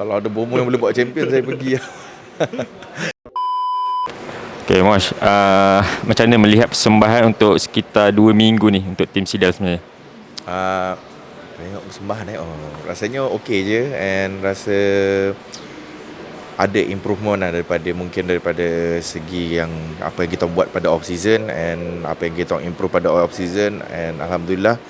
Kalau ada bomo yang boleh buat champion saya pergi lah. Okay, Mosh. Uh, macam mana melihat persembahan untuk sekitar 2 minggu ni untuk tim Sidal sebenarnya? Uh, tengok persembahan eh. Oh, rasanya okey je and rasa ada improvement lah daripada mungkin daripada segi yang apa yang kita buat pada off season and apa yang kita improve pada off season and alhamdulillah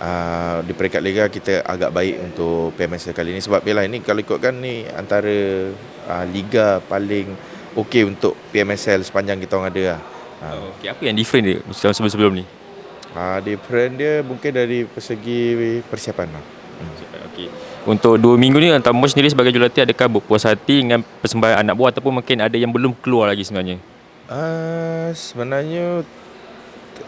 uh, di peringkat liga kita agak baik untuk PMSL kali ini sebab bila ini kalau ikutkan ni antara uh, liga paling okey untuk PMSL sepanjang kita orang ada lah. Uh. Okay, apa yang different dia sebelum-sebelum ni? Uh, different dia mungkin dari persegi persiapan lah. Hmm. Okay. Untuk dua minggu ni Antara sendiri sebagai jurulatih Adakah berpuas hati Dengan persembahan anak buah Ataupun mungkin ada yang belum keluar lagi sebenarnya uh, Sebenarnya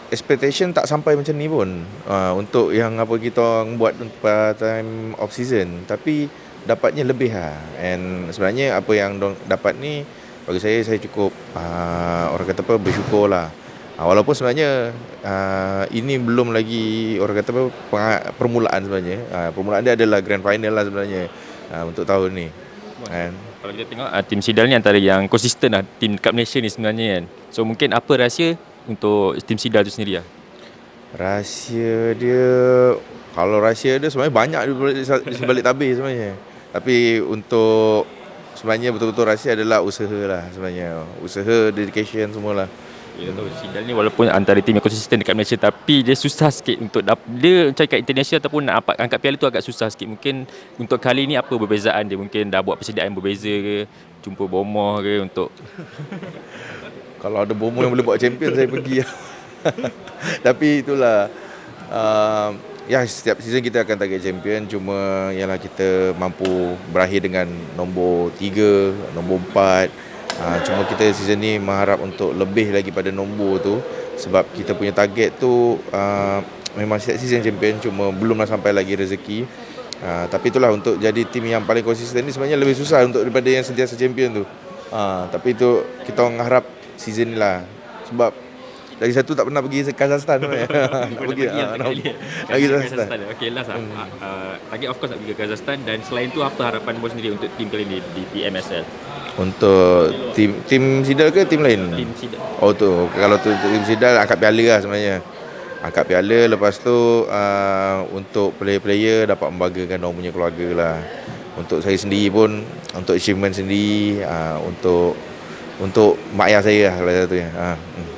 Expectation tak sampai macam ni pun uh, Untuk yang apa kita buat Pada time off season. Tapi Dapatnya lebih lah. And sebenarnya Apa yang dapat ni Bagi saya Saya cukup uh, Orang kata apa Bersyukur lah. Uh, Walaupun sebenarnya uh, Ini belum lagi Orang kata apa Permulaan sebenarnya. Uh, Permulaan dia adalah Grand final lah sebenarnya uh, Untuk tahun ni. And, Kalau kita tengok uh, Tim Sidal ni antara yang Konsisten lah. Tim Cup Malaysia ni sebenarnya kan. So mungkin apa rahsia Untuk Tim Sidal tu sendiri lah? Rahsia dia Kalau rahsia dia sebenarnya banyak di sebalik tabir sebenarnya. Tapi untuk Sebenarnya betul-betul rahsia adalah usaha lah sebenarnya. Usaha, dedication semualah Ya, tahu Sidal ni walaupun antara tim yang konsisten dekat Malaysia tapi dia susah sikit untuk dia macam kat international ataupun nak dapat angkat piala tu agak susah sikit. Mungkin untuk kali ni apa perbezaan dia? Mungkin dah buat persediaan berbeza ke? Jumpa bomoh ke untuk Kalau ada bomoh yang boleh buat champion saya pergi tapi itulah uh, ya setiap season kita akan target champion cuma ialah kita mampu berakhir dengan nombor 3, nombor 4 Ha, cuma kita season ni mengharap untuk lebih lagi pada nombor tu sebab kita punya target tu uh, memang setiap season champion cuma belumlah sampai lagi rezeki. Uh, tapi itulah untuk jadi tim yang paling konsisten ni sebenarnya lebih susah untuk daripada yang sentiasa champion tu. Uh, tapi itu kita orang harap season ni lah sebab lagi satu tak pernah pergi Kazakhstan kan. tak pergi. Ah, nak pergi. Lagi Kazakhstan. Okey, last ah. Hmm. Uh, target of course nak pergi ke Kazakhstan dan selain tu apa harapan bos sendiri untuk tim kali ni di PMSL? Untuk tim tim Sidal ke tim lain? Tim Sidal. Oh tu, kalau tu tim Sidal angkat piala lah sebenarnya. Angkat piala lepas tu uh, untuk player-player dapat membanggakan orang punya keluarga lah. Untuk saya sendiri pun untuk achievement sendiri uh, untuk untuk mak ayah saya lah salah satunya. Ha. Uh.